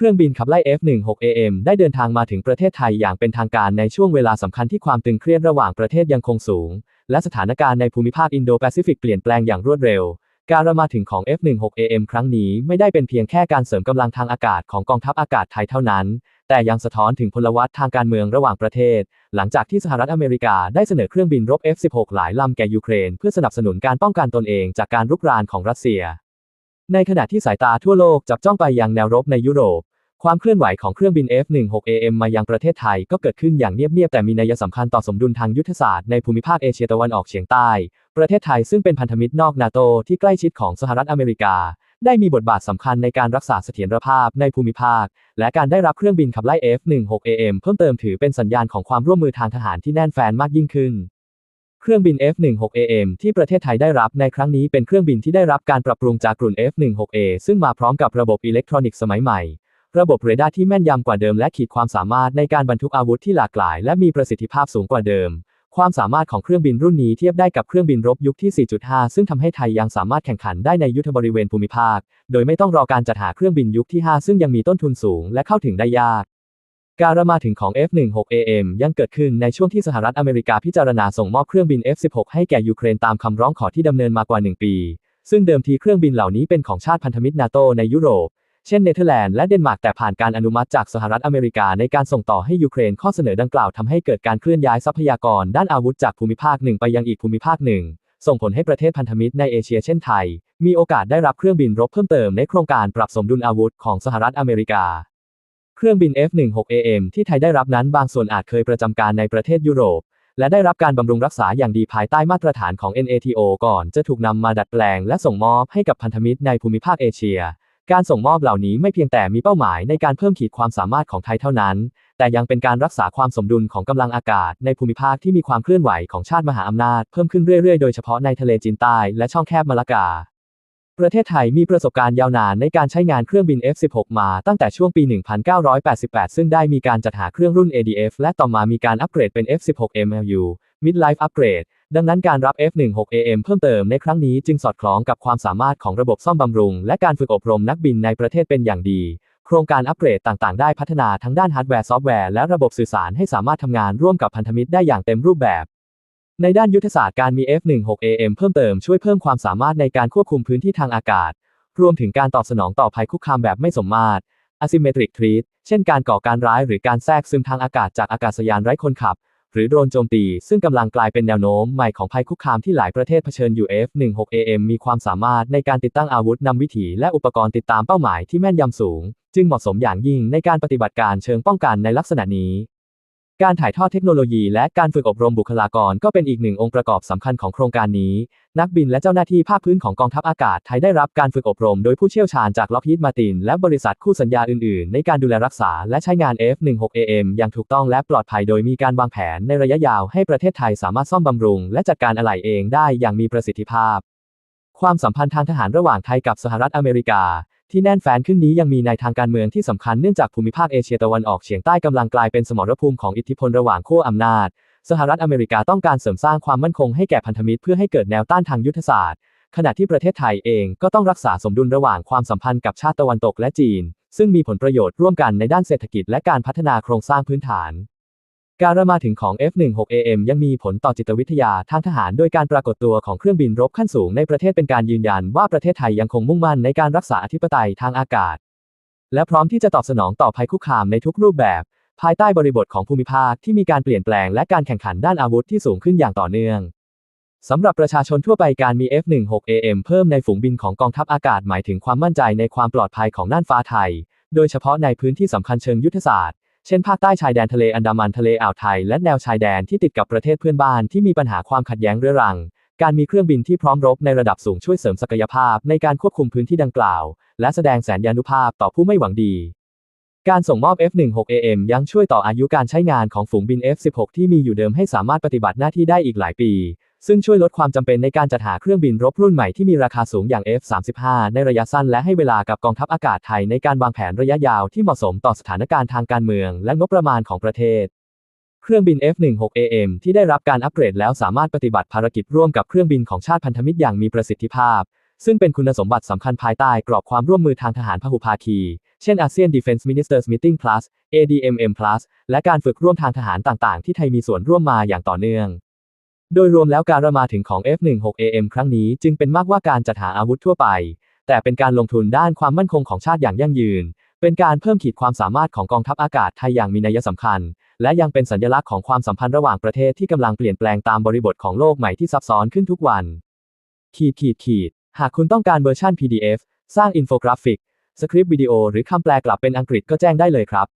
เครื่องบินขับไล่ F-16AM ได้เดินทางมาถึงประเทศไทยอย่างเป็นทางการในช่วงเวลาสำคัญที่ความตึงเครียดระหว่างประเทศยังคงสูง และสถานการณ์ในภูมิภาคอินโดแปซิฟิกเปลี่ยนแปลงอย่างรวดเร็ว การมาถึงของ F-16AM ครั้งนี้ไม่ได้เป็นเพียงแค่การเสริมกำลังทางอากาศของกองทัพอากาศไทยเท่านั้น แต่ยังสะท้อนถึงพลวัตทางการเมืองระหว่างประเทศ หลังจากที่สหรัฐอเมริกาได้เสนอเครื่องบินรบ F-16 หลายลำแก่ยูเครน เพื่อสนับสนุนการป้องกันตนเองจากการรุกรานของรัสเซีย ในขณะที่สายตาทั่วโลกจับจ้องไปยังแนวรบในยุโรป ความเคลื่อนไหวของเครื่องบิน F-16AM มายังประเทศไทยก็เกิดขึ้นอย่างเงียบๆแต่มีนัยสำคัญต่อสมดุลทางยุทธศาสตร์ในภูมิภาคเอเชียตะวันออกเฉียงใต้ ประเทศไทยซึ่งเป็นพันธมิตรนอกนาโตที่ใกล้ชิดของสหรัฐอเมริกา ได้มีบทบาทสำคัญในการรักษาเสถียรภาพในภูมิภาค และการได้รับเครื่องบินขับไล่ F-16AM เพิ่มเติมถือเป็นสัญญาณของความร่วมมือทางทหารที่แน่นแฟนมากยิ่งขึ้นเครื่องบิน F-16AM ที่ประเทศไทยได้รับในครั้งนี้เป็นเครื่องบินที่ได้รับการปรับปรุงจากกลุ่น F-16A ซึ่งมาพร้อมกับระบบอิเล็กทรอนิกส์สมัยใหม่ ระบบเรดาร์ที่แม่นยำกว่าเดิมและขีดความสามารถในการบรรทุกอาวุธที่หลากหลาย และมีประสิทธิภาพสูงกว่าเดิม ความสามารถของเครื่องบินรุ่นนี้เทียบได้กับเครื่องบินรบยุคที่ 4.5 ซึ่งทำให้ไทยยังสามารถแข่งขันได้ในยุทธบริเวณภูมิภาค โดยไม่ต้องรอการจัดหาเครื่องบินยุคที่ 5 ซึ่งยังมีต้นทุนสูงและเข้าถึงได้ยากการมาถึงของ F-16AM ยังเกิดขึ้นในช่วงที่สหรัฐอเมริกาพิจารณาส่งมอบเครื่องบิน F-16 ให้แก่ยูเครนตามคำร้องขอที่ดำเนินมากว่า 1 ปี ซึ่งเดิมทีเครื่องบินเหล่านี้เป็นของชาติพันธมิตรนาโตในยุโรป เช่นเนเธอร์แลนด์และเดนมาร์กแต่ผ่านการอนุมัติจากสหรัฐอเมริกาในการส่งต่อให้ยูเครนข้อเสนอดังกล่าวทำให้เกิดการเคลื่อนย้ายทรัพยากรด้านอาวุธจากภูมิภาคหนึ่งไปยังอีกภูมิภาคหนึ่ง ส่งผลให้ประเทศพันธมิตรในเอเชียเช่นไทย มีโอกาสได้รับเครื่องบินรบเพิ่มเติมในโครงการปรับสมดุลอาวุธของสหรัฐอเมริกา เครื่องบิน F-16AM ที่ไทยได้รับนั้นบางส่วนอาจเคยประจำการในประเทศยุโรปและได้รับการบำรุงรักษาอย่างดีภายใต้มาตรฐานของ NATO ก่อนจะถูกนำมาดัดแปลงและส่งมอบให้กับพันธมิตรในภูมิภาคเอเชีย การส่งมอบเหล่านี้ไม่เพียงแต่มีเป้าหมายในการเพิ่มขีดความสามารถของไทยเท่านั้น แต่ยังเป็นการรักษาความสมดุลของกำลังอากาศในภูมิภาคที่มีความเคลื่อนไหวของชาติมหาอำนาจเพิ่มขึ้นเรื่อยๆ โดยเฉพาะในทะเลจีนใต้และช่องแคบมาลากา ประเทศไทยมีประสบการณ์ยาวนานในการใช้งานเครื่องบิน F-16 มาตั้งแต่ช่วงปี 1988 ซึ่งได้มีการจัดหาเครื่องรุ่น ADF และต่อมามีการอัปเกรดเป็น F-16 MLU Midlife Upgrade ดังนั้นการรับ F-16AM เพิ่มเติมในครั้งนี้จึงสอดคล้องกับความสามารถของระบบซ่อมบำรุง และการฝึกอบรมนักบินในประเทศเป็นอย่างดี โครงการอัปเกรดต่างๆ ได้พัฒนาทั้งด้านฮาร์ดแวร์ซอฟต์แวร์และระบบสื่อสารให้สามารถทำงานร่วมกับพันธมิตรได้อย่างเต็มรูปแบบ ในด้านยุทธศาสตร์การมี F-16AM เพิ่มเติมช่วยเพิ่มความสามารถในการควบคุมพื้นที่ทางอากาศ รวมถึงการตอบสนองต่อภัยคุกคามแบบไม่สมมาตร asymmetric threat เช่นการก่อการร้ายหรือการแทรกซึมทางอากาศจากอากาศยานไร้คนขับ หรือโดรนโจมตี ซึ่งกำลังกลายเป็นแนวโน้มใหม่ของภัยคุกคามที่หลายประเทศเผชิญอยู่ F-16AM มีความสามารถในการติดตั้งอาวุธนำวิถีและอุปกรณ์ติดตามเป้าหมายที่แม่นยำสูง จึงเหมาะสมอย่างยิ่งในการปฏิบัติการเชิงป้องกันในลักษณะนี้ การถ่ายทอดเทคโนโลยีและการฝึกอบรมบุคลากรก็เป็นอีกหนึ่งองค์ประกอบสำคัญของโครงการนี้ นักบินและเจ้าหน้าที่ภาคพื้นของกองทัพอากาศไทยได้รับการฝึกอบรม โดยผู้เชี่ยวชาญจากล็อกฮีดมาติน และบริษัทคู่สัญญาอื่นๆ ในการดูแลรักษาและใช้งาน F-16AM อย่างถูกต้องและปลอดภัยโดยมีการวางแผนในระยะยาวให้ประเทศไทยสามารถซ่อมบำรุง และจัดการอะไหล่เองได้อย่างมีประสิทธิภาพ ความสัมพันธ์ทางทหารระหว่างไทยกับสหรัฐอเมริกา ที่แน่นแฟ้นขึ้นนี้ยังมีในทางการเมืองที่สำคัญเนื่องจากภูมิภาคเอเชียตะวันออกเฉียงใต้กำลังกลายเป็นสมรภูมิของอิทธิพลระหว่างขั้วอำนาจ สหรัฐอเมริกาต้องการเสริมสร้างความมั่นคงให้แก่พันธมิตรเพื่อให้เกิดแนวต้านทางยุทธศาสตร์ ขณะที่ประเทศไทยเองก็ต้องรักษาสมดุลระหว่างความสัมพันธ์กับชาติตะวันตกและจีน ซึ่งมีผลประโยชน์ร่วมกันในด้านเศรษฐกิจและการพัฒนาโครงสร้างพื้นฐาน การมาถึงของ F-16AM ยังมีผลต่อจิตวิทยาทางทหารโดยการปรากฏตัวของเครื่องบินรบขั้นสูงในประเทศเป็นการยืนยันว่าประเทศไทยยังคงมุ่งมั่นในการรักษาอธิปไตยทางอากาศ และพร้อมที่จะตอบสนองต่อภัยคุกคามในทุกรูปแบบ ภายใต้บริบทของภูมิภาคที่มีการเปลี่ยนแปลงและการแข่งขันด้านอาวุธที่สูงขึ้นอย่างต่อเนื่องสำหรับประชาชนทั่วไปการมี F-16AM เพิ่มในฝูงบินของกองทัพอากาศหมายถึงความมั่นใจในความปลอดภัยของน่านฟ้าไทย โดยเฉพาะในพื้นที่สำคัญเชิงยุทธศาสตร์ เช่นภาคใต้ชายแดนทะเลอันดามันทะเลอ่าวไทย และแนวชายแดนที่ติดกับประเทศเพื่อนบ้านที่มีปัญหาความขัดแย้งเรื้อรัง การมีเครื่องบินที่พร้อมรบในระดับสูงช่วยเสริมศักยภาพในการควบคุมพื้นที่ดังกล่าว และแสดงแสนยานุภาพต่อผู้ไม่หวังดี การส่งมอบ F-16AM ยังช่วยต่ออายุการใช้งานของฝูงบิน F-16 ที่มีอยู่เดิมให้สามารถปฏิบัติหน้าที่ได้อีกหลายปี ซึ่งช่วยลดความจำเป็นในการจัดหาเครื่องบินรบรุ่นใหม่ที่มีราคาสูงอย่าง F-35 ในระยะสั้นและให้เวลากับกองทัพอากาศไทยในการวางแผนระยะยาวที่เหมาะสมต่อสถานการณ์ทางการเมืองและงบประมาณของประเทศ เครื่องบิน F-16AM ที่ได้รับการอัปเกรดแล้วสามารถปฏิบัติภารกิจร่วมกับเครื่องบินของชาติพันธมิตรอย่างมีประสิทธิภาพ ซึ่งเป็นคุณสมบัติสำคัญภายใต้กรอบความร่วมมือทางทหารพหุภาคี เช่น ASEAN Defense Ministers Meeting Plus ADMM Plus และการฝึกร่วมทางทหารต่าง ๆ ที่ไทยมีส่วนร่วมมาอย่างต่อเนื่อง โดยรวมแล้วการมาถึงของ F16AM ครั้งนี้จึงเป็นมากกว่าการจัดหาอาวุธทั่วไป แต่เป็นการลงทุนด้านความมั่นคงของชาติอย่างยั่งยืน เป็นการเพิ่มขีดความสามารถของกองทัพอากาศไทยอย่างมีนัยสำคัญ และยังเป็นสัญลักษณ์ของความสัมพันธ์ระหว่างประเทศที่กำลังเปลี่ยนแปลงตามบริบทของโลกใหม่ที่ซับซ้อนขึ้นทุกวัน ขีดขีดขีด หากคุณต้องการเวอร์ชัน PDF สร้างอินโฟกราฟิก สคริปต์วิดีโอหรือคำแปลกลับเป็นอังกฤษก็แจ้งได้เลยครับ